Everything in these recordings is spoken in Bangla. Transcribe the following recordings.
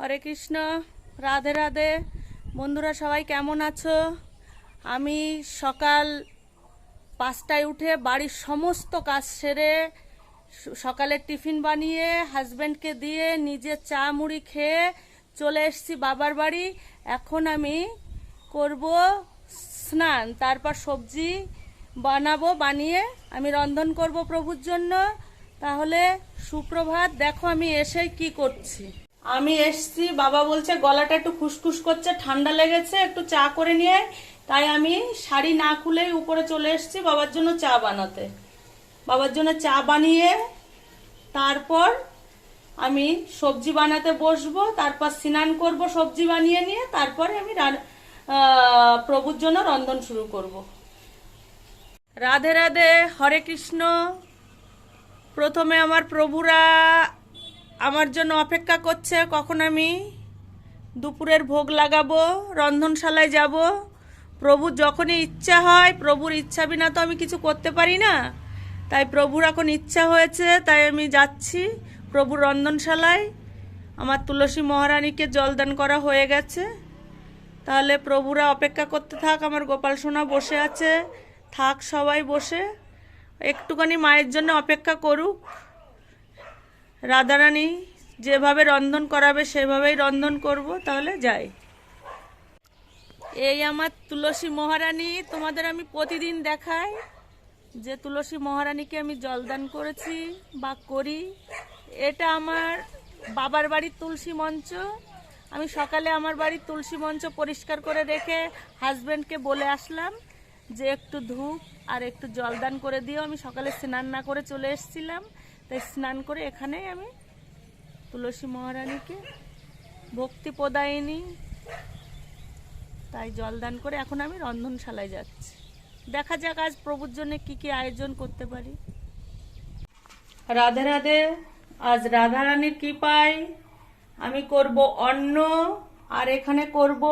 হরে কৃষ্ণ, রাধে রাধে। বন্ধুরা সবাই কেমন আছো? আমি সকাল পাঁচটায় উঠে বাড়ির সমস্ত কাজ সেরে সকালের টিফিন বানিয়ে হাজব্যান্ডকে দিয়ে নিজে চা মুড়ি খেয়ে চলে এসেছি বাবার বাড়ি। এখন আমি করব স্নান, তারপর সবজি বানাবো, বানিয়ে আমি রন্ধন করব প্রভুর জন্য। তাহলে সুপ্রভাত, দেখো আমি এসে কি করছি। আমি এসছি, বাবা বলছে, গলাটা একটু খুসখুস করছে, ঠান্ডা লেগেছে, একটু চা করে নিয়ে তাই আমি শাড়ি না খুলেই উপরে চলে এসেছি বাবার জন্য চা বানাতে। বাবার জন্য চা বানিয়ে তারপর আমি সবজি বানাতে বসবো, তারপর স্নান করব, সবজি বানিয়ে নিয়ে, তারপরে আমি প্রভুর জন্য রন্ধন শুরু করব। রাধে রাধে, হরে কৃষ্ণ। প্রথমে আমার প্রভুরা আমার জন্য অপেক্ষা করছে, কখন আমি দুপুরের ভোগ লাগাবো, রন্ধনশালায় যাব। প্রভুর যখনই ইচ্ছা হয়, প্রভুর ইচ্ছা বিনা তো আমি কিছু করতে পারি না। তাই প্রভুর এখন ইচ্ছা হয়েছে, তাই আমি যাচ্ছি প্রভুর রন্ধনশালায়। আমার তুলসী মহারানীকে জলদান করা হয়ে গেছে। তাহলে প্রভুরা অপেক্ষা করতে থাক, আমার গোপাল সোনা বসে আছে। থাক সবাই বসে। একটুখানি মায়ের জন্য অপেক্ষা করুক। রাধারানী যেভাবে রন্ধন করাবে, সেভাবেই রন্ধন করব, তাহলে যাই। এই আমার তুলসী মহারানী, তোমাদের আমি প্রতিদিন দেখাই যে তুলসী মহারানীকে আমি জলদান করেছি বা করি। এটা আমার বাবার বাড়ির তুলসী মঞ্চ। আমি সকালে আমার বাড়ির তুলসী মঞ্চ পরিষ্কার করে রেখে হাজব্যান্ডকে বলে আসলাম যে একটু ধূপ আর একটু জলদান করে দিও। আমি সকালে স্নান না করে চলে এসেছিলাম। তাই স্নান করে এখানেই আমি তুলসী মহারানীকে ভক্তি প্রদায়িনী, তাই জলদান করে এখন আমি রন্ধনশালায় যাচ্ছি। দেখা যাক আজ প্রভুর জন্য কি কি আয়োজন করতে পারি। রাধে রাধে, আজ রাধারানীর কৃপায় আমি করব অন্ন, আর এখানে করব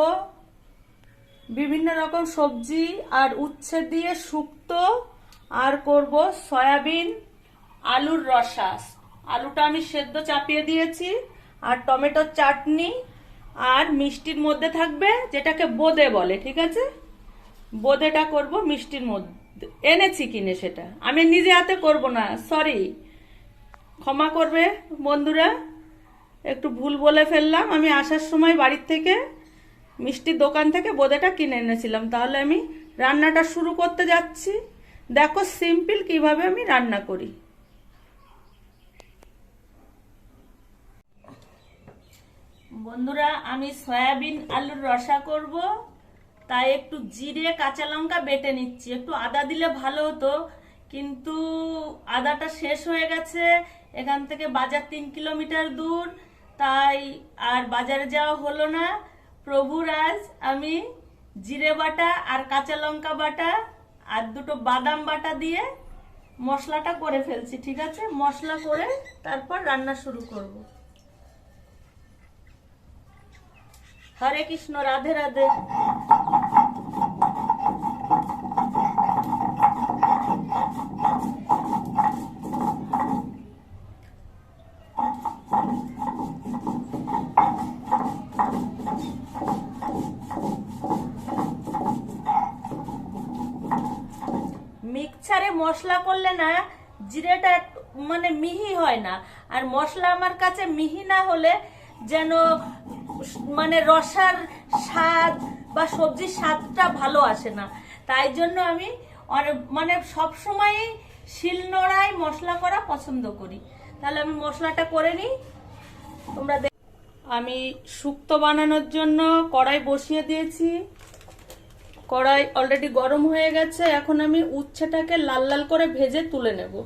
বিভিন্ন রকম সবজি আর উচ্ছে দিয়ে শুক্তো, আর করব সয়াবিন আলুর রসা আলুটা আমি সেদ্ধ চাপিয়ে দিয়েছি, আর টমেটোর চাটনি, আর মিষ্টির মধ্যে থাকবে যেটাকে বোদে বলে, ঠিক আছে? বোদেটা করব মিষ্টির মধ্যে। এনেছি কিনে সেটা। আমি নিজে হাতে করব না সরি ক্ষমা করবে বন্ধুরা, একটু ভুল বলে ফেললাম। আমি আসার সময় বাড়ির থেকে মিষ্টির দোকান থেকে বোঁদেটা কিনে এনেছিলাম। তাহলে আমি রান্নাটা শুরু করতে যাচ্ছি। দেখো সিম্পল কীভাবে আমি রান্না করি। বন্ধুরা, আমি সয়াবিন আলুর রসা করব। তাই একটু জিরে, কাঁচা লঙ্কা বেটে নিচ্ছি। একটু আদা দিলে ভালো হতো, কিন্তু আদাটা শেষ হয়ে গেছে। এখান থেকে বাজার তিন কিলোমিটার দূর। তাই আর বাজারে যাওয়া হলো না। প্রভুর আজ আমি জিরে বাটা আর কাঁচা লঙ্কা বাটা আর দুটো বাদাম বাটা দিয়ে মশলাটা করে ফেলছি, ঠিক আছে? মশলা করে তারপর রান্না শুরু করব। হরে কৃষ্ণ, রাধে রাধে। মিক্সারে মশলা করলে না জিরেটা মানে মিহি হয় না। আর মশলা আমার কাছে মিহি না হলে যেন মানে রসার স্বাদ বা সবজির স্বাদটা ভালো আসে না। তাই জন্য আমি মানে সব সময় শিল নোড়ায় মশলা করা পছন্দ করি। তাহলে আমি মশলাটা করে নিই। তোমরা দেখ- আমি শুক্তো বানানোর জন্য কড়াই বসিয়ে দিয়েছি। কড়াই অলরেডি গরম হয়ে গেছে। এখন আমি উচ্ছেটাকে লাল লাল করে ভেজে তুলে নেব।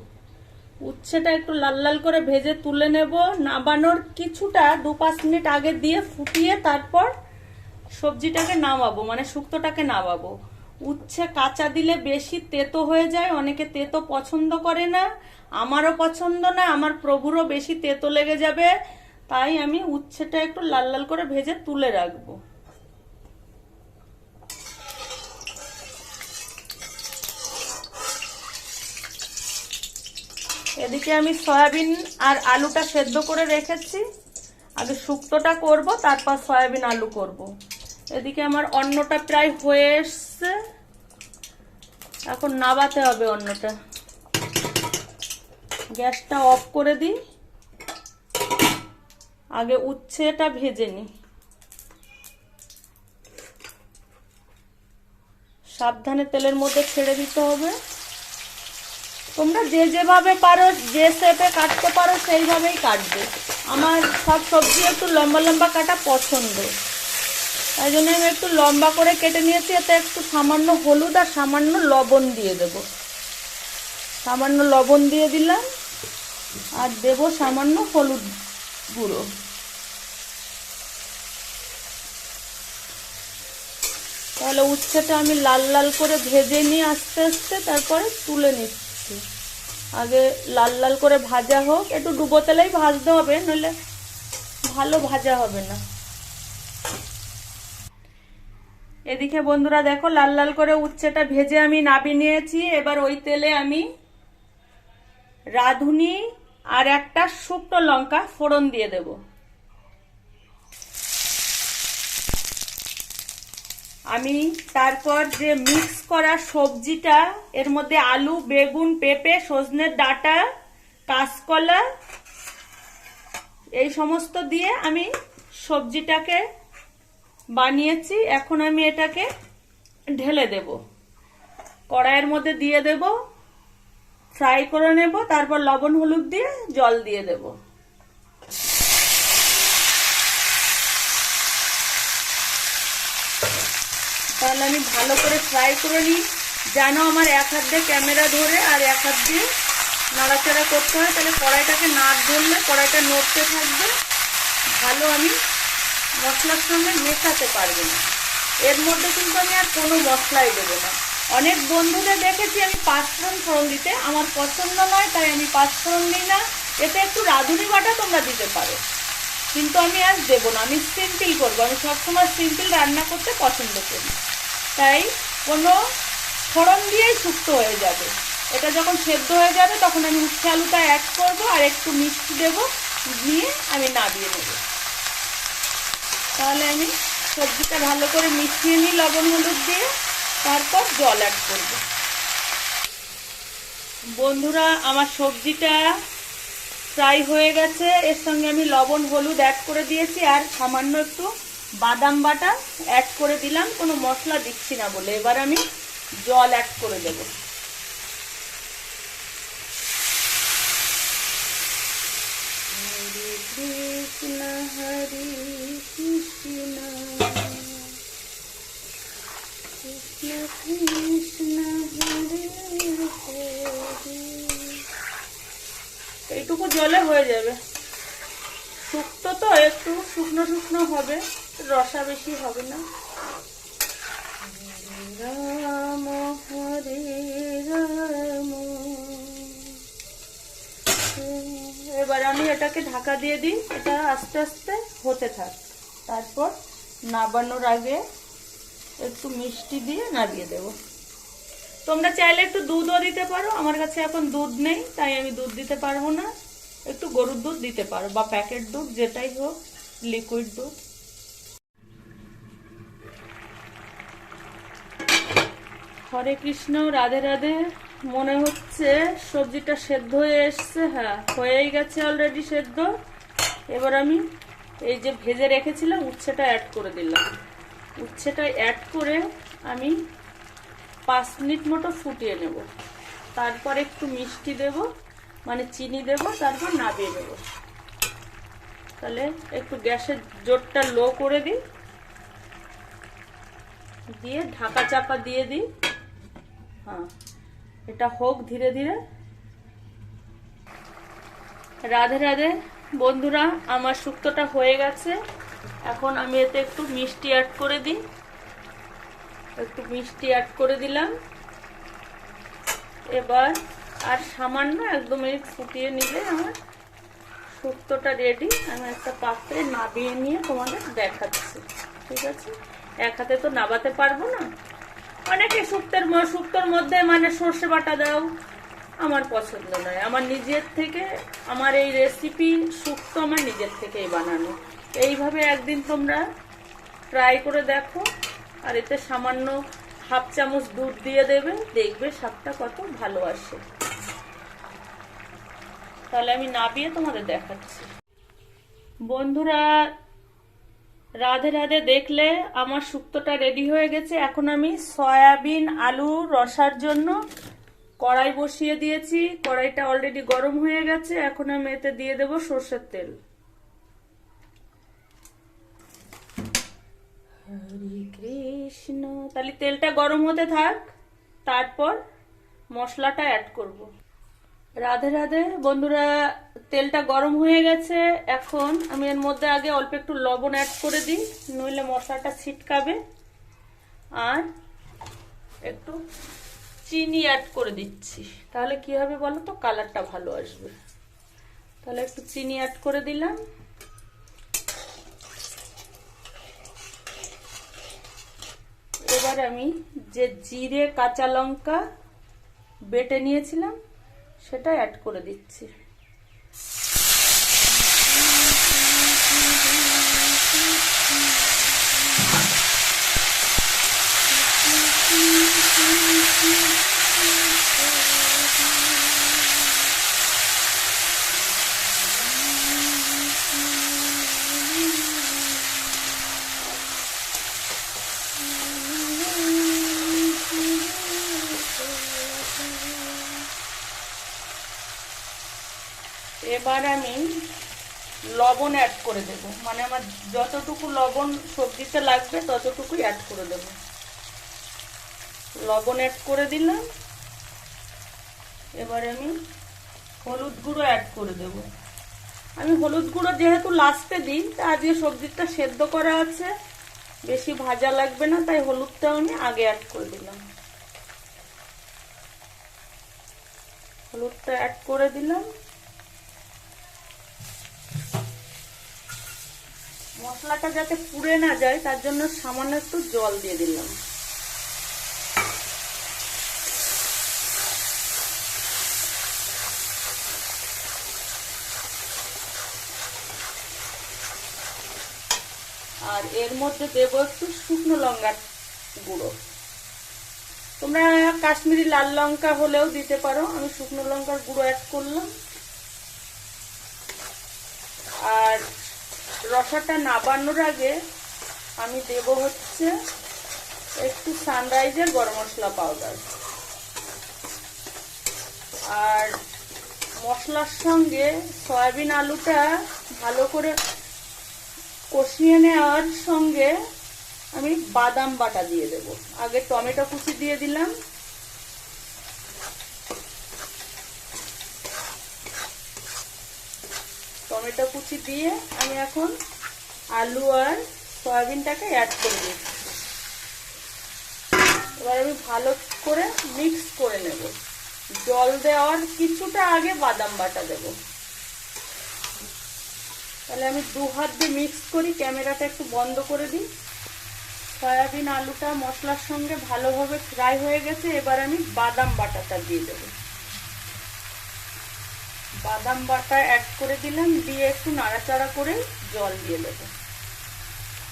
উচ্ছেটা একটু লাল লাল করে ভেজে তুলে নেব। নামানোর কিছুটা দু পাঁচ মিনিট আগে দিয়ে ফুটিয়ে তারপর সবজিটাকে নামাবো মানে শুক্তোটাকে নামাবো। উচ্ছে কাঁচা দিলে বেশি তেতো হয়ে যায়, অনেকে তেতো পছন্দ করে না, আমারও পছন্দ না, আমার প্রভুরও বেশি তেতো লেগে যাবে। তাই আমি উচ্ছেটা একটু লাল লাল করে ভেজে তুলে রাখব। এদিকে আমি সয়াবিন আর আলুটা সেদ্ধ করে রেখেছি। আগে শুক্তোটা করব, তারপর সয়াবিন আলু করব। এদিকে আমার অন্নটা প্রায় হয়ে এসছে। এখন নাবাতে হবে অন্নটা। গ্যাসটা অফ করে দিই। আগে উচ্ছেটা ভেজে নিই। সাবধানে তেলের মধ্যে ছেড়ে দিতে হবে। তোমরা যে যেভাবে পারো, যে শেপে কাটতে পারো, সেইভাবেই কাটবে। আমার সব সবজি একটু লম্বা লম্বা কাটা পছন্দ। তাই জন্য আমি একটু লম্বা করে কেটে নিয়েছি, এতে একটু সামান্য হলুদ আর সামান্য লবণ দিয়ে দেব। সামান্য লবণ দিয়ে দিলাম, আর দেব সামান্য হলুদ গুঁড়ো। তাহলে উচ্ছেটা আমি লাল লাল করে ভেজে নিয়ে আস্তে আস্তে তারপরে তুলে নিচ্ছি। আগে লাল লাল করে ভাজা হোক, একটু ডুবো তেলেই ভাজতে হবে, নইলে ভালো ভাজা হবে না। এদিকে বন্ধুরা দেখো, লাল লাল করে উচ্ছেটা ভেজে আমি নাবি নিয়েছি। এবার ওই তেলে আমি রাঁধুনি আর একটা শুকনো লঙ্কা ফোড়ন দিয়ে দেবো। আমি তারপর যে মিক্স করা সবজিটা, এর মধ্যে আলু, বেগুন, পেঁপে, সজনের ডাটা, কাঁচকলা, এই সমস্ত দিয়ে আমি সবজিটাকে বানিয়েছি। এখন আমি এটাকে ঢেলে দেব। কড়াইয়ের মধ্যে দিয়ে দেব, ফ্রাই করে নেব, তারপর লবণ, হলুদ দিয়ে জল দিয়ে দেবো। তাহলে আমি ভালো করে ফ্রাই করে নিই। যেন আমার এক হাত দিয়ে ক্যামেরা ধরে আর এক হাত দিয়ে নাড়াচাড়া করতে হয়। তাহলে কড়াইটাকে না ধরলে কড়াইটা নড়তে থাকবে। ভালো আমি মশলার সঙ্গে মেশাতে পারব না। এর মধ্যে কিন্তু আমি আর কোনো মশলাই দেবো না। অনেক বন্ধুদের দেখেছি আমি পাঁচফোড়ন ফোড়ন দিতে। আমার পছন্দ নয়, তাই আমি পাঁচফোড়ন দিই না। এতে একটু রাঁধুনি বাটা তোমরা দিতে পারো। কিন্তু আমি আজ দেবো না, আমি সিম্পল করব। আমি সবসময় সিম্পল রান্না করতে পছন্দ করি। তাই কোনো ফোড়ন দিয়েই শুক্ত হয়ে যাবে। এটা যখন সেদ্ধ হয়ে যাবে, তখন আমি উচ্ছে আলুটা অ্যাড করব আর একটু মিষ্টি দেবো দিয়ে আমি নাবিয়ে নেব। তাহলে আমি সবজিটা ভালো করে মিশিয়ে নিই লবণ হলুদ দিয়ে, তারপর জল অ্যাড করব। বন্ধুরা, আমার সবজিটা ফ্রাই হয়ে গেছে। এর সঙ্গে আমি লবণ, হলুদ অ্যাড করে দিয়েছি আর সামান্য একটু বাদাম বাটা অ্যাড করে দিলাম। কোনো মশলা দিচ্ছি না বলে। এবার আমি জল অ্যাড করে দেব। কৃষ্ণ কৃষ্ণ হরে হরে এইটুকু জলে হয়ে যাবে। শুক্তো তো একটু শুকনো শুকনো হবে রসা বেশি হবে না। রাম হরে রাম। এবার আমি এটাকে ঢাকা দিয়ে দিই এটা আস্তে আস্তে হতে থাক। তারপর নাবানোর আগে একটু মিষ্টি দিয়ে নাবিয়ে দেব। তোমরা চাইলে একটু দুধও দিতে পারো আমার কাছে এখন দুধ নেই তাই আমি দুধ দিতে পারব না। একটু গরুর দুধ দিতে পারো বা প্যাকেট দুধ, যেটাই হোক লিকুইড দুধ। হরে কৃষ্ণ, রাধে রাধে। মনে হচ্ছে সবজিটা সেদ্ধ হয়ে এসছে হ্যাঁ হয়েই গেছে অলরেডি সেদ্ধ। এবার আমি এই যে ভেজে রেখেছিলাম, উচ্ছেটা অ্যাড করে দিলাম। উচ্ছেটা অ্যাড করে আমি পাঁচ মিনিট মতো ফুটিয়ে নেব। তারপর একটু মিষ্টি দেব। মানে চিনি দেব, তারপর নাবিয়ে দেব। তাহলে একটু গ্যাসের জোরটা লো করে দিই। দিয়ে ঢাকা চাপা দিয়ে দিই। হ্যাঁ এটা হোক ধীরে ধীরে। রাধে রাধে, বন্ধুরা, আমার শুক্তোটা হয়ে গেছে। এখন আমি এতে একটু মিষ্টি অ্যাড করে দিই। একটু মিষ্টি অ্যাড করে দিলাম। এবার আর সামান্য একদম এই ফুটিয়ে নিলে আমার শুক্তোটা রেডি আমি একটা পাত্রে নাবিয়ে নিয়ে তোমাদের দেখাচ্ছি, ঠিক আছে? এক হাতে তো নাবাতে পারব না। অনেকে শুক্তের শুক্তোর মধ্যে মানে সর্ষে বাটা দাও, আমার পছন্দ নয়। আমার নিজের থেকে, আমার এই রেসিপি শুক্তো আমার নিজের থেকেই বানানো। এইভাবে একদিন তোমরা ট্রাই করে দেখো, আর এতে সামান্য হাফ চামচ দুধ দিয়ে দেবে, দেখবে স্বাদটা কত ভালো আসে। তাহলে আমি নাবিয়ে তোমাদের দেখাচ্ছি। বন্ধুরা, রাধে রাধে দেখলে আমার শুক্তোটা রেডি হয়ে গেছে। এখন আমি সয়াবিন আলু রসার জন্য কড়াই বসিয়ে দিয়েছি। কড়াইটা অলরেডি গরম হয়ে গেছে। এখন আমি এতে দিয়ে দেব সর্ষের তেল। কৃষ্ণ। তাহলে তেলটা গরম হতে থাক। তারপর মশলাটা অ্যাড করব। রাধে রাধে। বন্ধুরা, তেলটা গরম হয়ে গেছে। এখন আমি এর মধ্যে আগে অল্প একটু লবণ অ্যাড করে দিই, নইলে মশলাটা ছিটকাবে। আর একটু চিনি অ্যাড করে দিচ্ছি। তাহলে কি হবে বলো তো? কালারটা ভালো আসবে। তাহলে একটু চিনি অ্যাড করে দিলাম। এবার আমি যে জিরে, কাঁচা লঙ্কা বেটে নিয়েছিলাম সেটা অ্যাড করে দিচ্ছি। এবার আমি লবণ অ্যাড করে দেব। মানে আমার যতটুকু লবণ সবজিতে লাগবে, ততটুকুই অ্যাড করে দেব। লবণ অ্যাড করে দিলাম। এবার আমি হলুদ গুঁড়ো অ্যাড করে দেব। আমি হলুদ গুঁড়ো যেহেতু লাস্টে দিই, তা আজকে সবজিটা সেদ্ধ করা আছে। বেশি ভাজা লাগবে না, তাই হলুদটাও আমি আগে অ্যাড করে দিলাম। হলুদটা অ্যাড করে দিলাম। মশলাটা যাতে পুড়ে না যায়, তার জন্য সামান্য একটু জল দিয়ে দিলাম। আর এর মধ্যে দেবো একটু শুকনো লঙ্কার গুঁড়ো। তোমরা কাশ্মীরি লাল লঙ্কা হলেও দিতে পারো। আমি শুকনো লঙ্কার গুঁড়ো অ্যাড করলাম। আর রসাটা নাবানোর আগে আমি দেব হচ্ছে একটু সানরাইজের গরম মশলা পাউডার আর মশলার সঙ্গে সয়াবিন আলুটা ভালো করে কষিয়ে নেওয়ার সঙ্গে আমি বাদাম বাটা দিয়ে দেব। আগে টমেটো কুচি দিয়ে দিলাম টমেটো কুচি দিয়ে আমি এখন আলু আর সয়াবিনটাকে অ্যাড করে দিচ্ছি। এবার আমি ভালো করে মিক্স করে নেব। জল দেওয়ার কিছুটা আগে বাদাম বাটা দেব। তাহলে আমি দু হাত দিয়ে মিক্স করি, ক্যামেরাটা একটু বন্ধ করে দিই। সয়াবিন, আলুটা মশলার সঙ্গে ভালোভাবে ফ্রাই হয়ে গেছে, এবার আমি বাদাম বাটাটা দিয়ে দেবো। বাদাম বাটা অ্যাড করে দিলাম, দিয়ে একটু নাড়াচাড়া করে জল দিয়ে দেবো।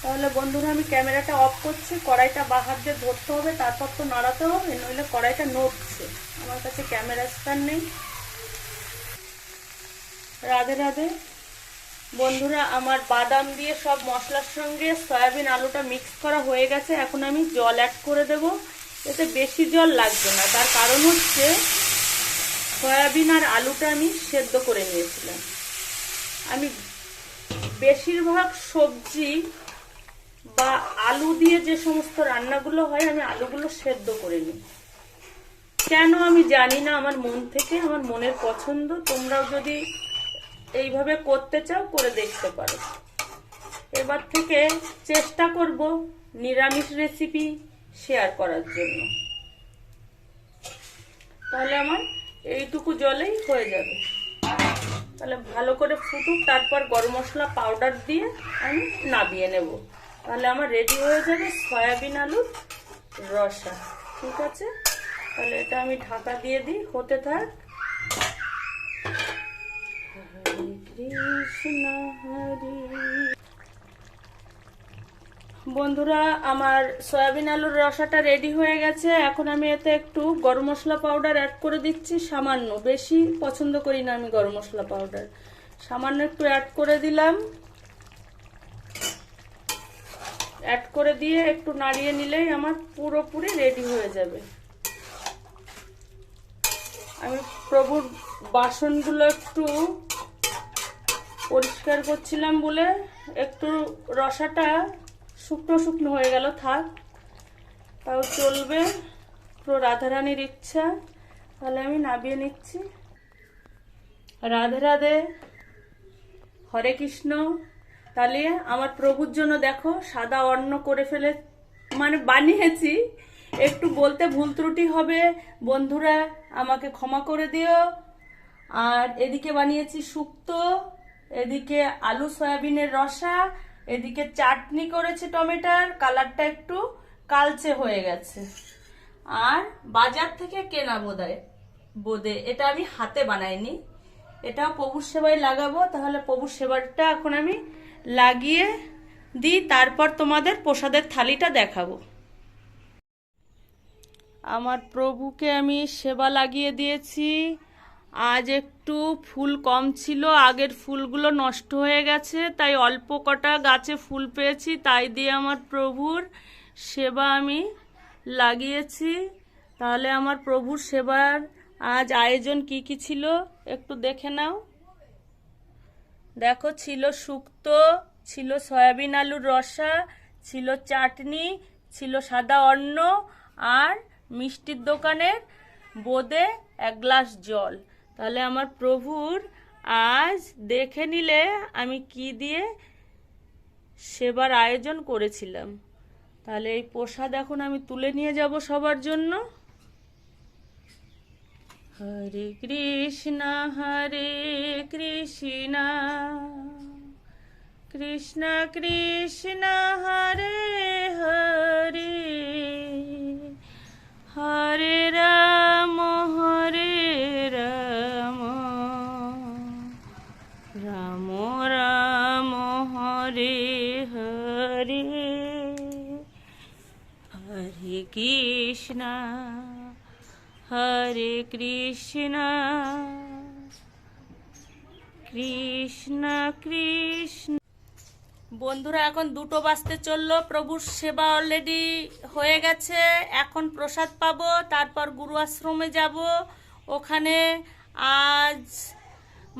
তাহলে বন্ধুরা, আমি ক্যামেরাটা অফ করছি, কড়াইটা বাহার দিয়ে ধরতে হবে, তারপর তো নাড়াতে হবে, নইলে কড়াইটা নড়ছে। আমার কাছে ক্যামেরা স্ট্যান্ড নেই। রাধে রাধে। বন্ধুরা, আমার বাদাম দিয়ে সব মশলার সঙ্গে সয়াবিন আলুটা মিক্স করা হয়ে গেছে, এখন আমি জল অ্যাড করে দেব। এতে বেশি জল লাগবে না, তার কারণ হচ্ছে সয়াবিন আর আলুটা আমি সেদ্ধ করে নিয়েছিলাম। আমি বেশিরভাগ সবজি বা আলু দিয়ে যে সমস্ত রান্নাগুলো হয়, আমি আলুগুলো সেদ্ধ করে নিই। কেন আমি জানি না, আমার মন থেকে, আমার মনের পছন্দ, তোমরাও যদি এইভাবে করতে চাও, করে দেখতে পারো। এবার থেকে চেষ্টা করব নিরামিষ রেসিপি শেয়ার করার জন্য। তাহলে আমার এইটুকু জলেই হয়ে যাবে। তাহলে ভালো করে ফুটুক, তারপর গরম মশলা পাউডার দিয়ে আমি নাবিয়ে নেব। তাহলে আমার রেডি হয়ে যাবে সয়াবিন আলুর রসা। ঠিক আছে? তাহলে এটা আমি ঢাকা দিয়ে দিই, হতে থাক। কৃষ্ণ, হরে বন্ধুরা, আমার সয়াবিন আলুর রসাটা রেডি হয়ে গেছে। এখন আমি এতে একটু গরম মশলা পাউডার অ্যাড করে দিচ্ছি। সামান্য, বেশি পছন্দ করি না আমি গরম মশলা পাউডার সামান্য একটু অ্যাড করে দিলাম। অ্যাড করে দিয়ে একটু নাড়িয়ে নিলেই আমার পুরোপুরি রেডি হয়ে যাবে। আমি প্রভুর বাসনগুলো একটু পরিষ্কার করছিলাম বলে একটু রসাটা শুকনো শুকনো হয়ে গেল, থাক। তাও চলবে। পুরো রাধারানীর ইচ্ছা। তাহলে আমি নাবিয়ে নিচ্ছি। রাধে রাধে। হরে কৃষ্ণ। তাহলে আমার প্রভুর জন্য দেখো, সাদা অন্ন করে ফেলে মানে বানিয়েছি। একটু বলতে ভুল ত্রুটি হবে, বন্ধুরা আমাকে ক্ষমা করে দিও। আর এদিকে বানিয়েছি শুক্তো, এদিকে আলু, সয়াবিনের রসা এদিকে চাটনি করেছি টমেটোর, কালারটা একটু কালচে হয়ে গেছে। আর বাজার থেকে কেনা বোধহয় বোদে, এটা আমি হাতে বানাইনি। এটাও প্রভুর সেবায় লাগাবো, তাহলে প্রভুর সেবাটা এখন আমি লাগিয়ে দিই, তারপর তোমাদের প্রসাদের থালিটা দেখাবো। আমার প্রভুকে আমি সেবা লাগিয়ে দিয়েছি। আজ একটু ফুল কম ছিল, আগের ফুলগুলো নষ্ট হয়ে গেছে, তাই অল্প কটা গাছে ফুল পেয়েছি, তাই দিয়ে আমার প্রভুর সেবা আমি লাগিয়েছি। তাহলে আমার প্রভুর সেবার আজ আয়োজন কি কি ছিল একটু দেখে নাও। দেখো, ছিল শুক্তো, ছিল সয়াবিন আলুর রসা, ছিল চাটনি, ছিল সাদা অন্ন, আর মিষ্টির দোকানের বোদে এক গ্লাস জল। তাহলে আমার প্রভুর আজ দেখে নিলে আমি কি দিয়ে সেবার আয়োজন করেছিলাম। তাহলে এই প্রসাদ এখন আমি তুলে নিয়ে যাব সবার জন্য। হরে কৃষ্ণ হরে কৃষ্ণ কৃষ্ণ কৃষ্ণ, হরে হরে হরে রাম। রাম রাম হরে হরে হরে কৃষ্ণ হরে কৃষ্ণ কৃষ্ণ কৃষ্ণ বন্ধুরা, এখন দুটো বাজতে চলল। প্রভুর সেবা অলরেডি হয়ে গেছে। এখন প্রসাদ পাবো, তারপর গুরু আশ্রমে যাব। ওখানে আজ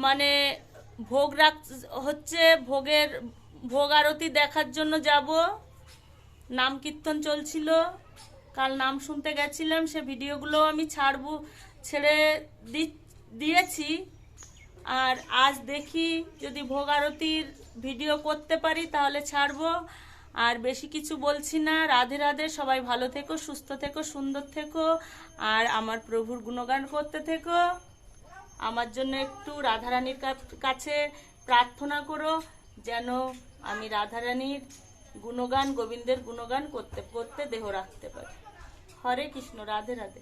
মানে ভোগ রাখ হচ্ছে ভোগের ভোগ আরতি দেখার জন্য যাব। নাম কীর্তন চলছিল। কাল নাম শুনতে গেছিলাম, সে ভিডিওগুলো আমি ছাড়বো, ছেড়ে দিয়েছি। আর আজ দেখি যদি ভোগ আরতির ভিডিও করতে পারি তাহলে ছাড়বো। আর বেশি কিছু বলছি না। রাধে রাধে, সবাই ভালো থেকো, সুস্থ থেকো, সুন্দর থেকো। আর আমার প্রভুর গুণগান করতে থেকো। আমার জন্য একটু রাধারানীর কাছে প্রার্থনা করো যেন আমি রাধারানীর গুণগান, গোবিন্দের গুণগান করতে করতে দেহ রাখতে পারি। হরে কৃষ্ণ, রাধে রাধে।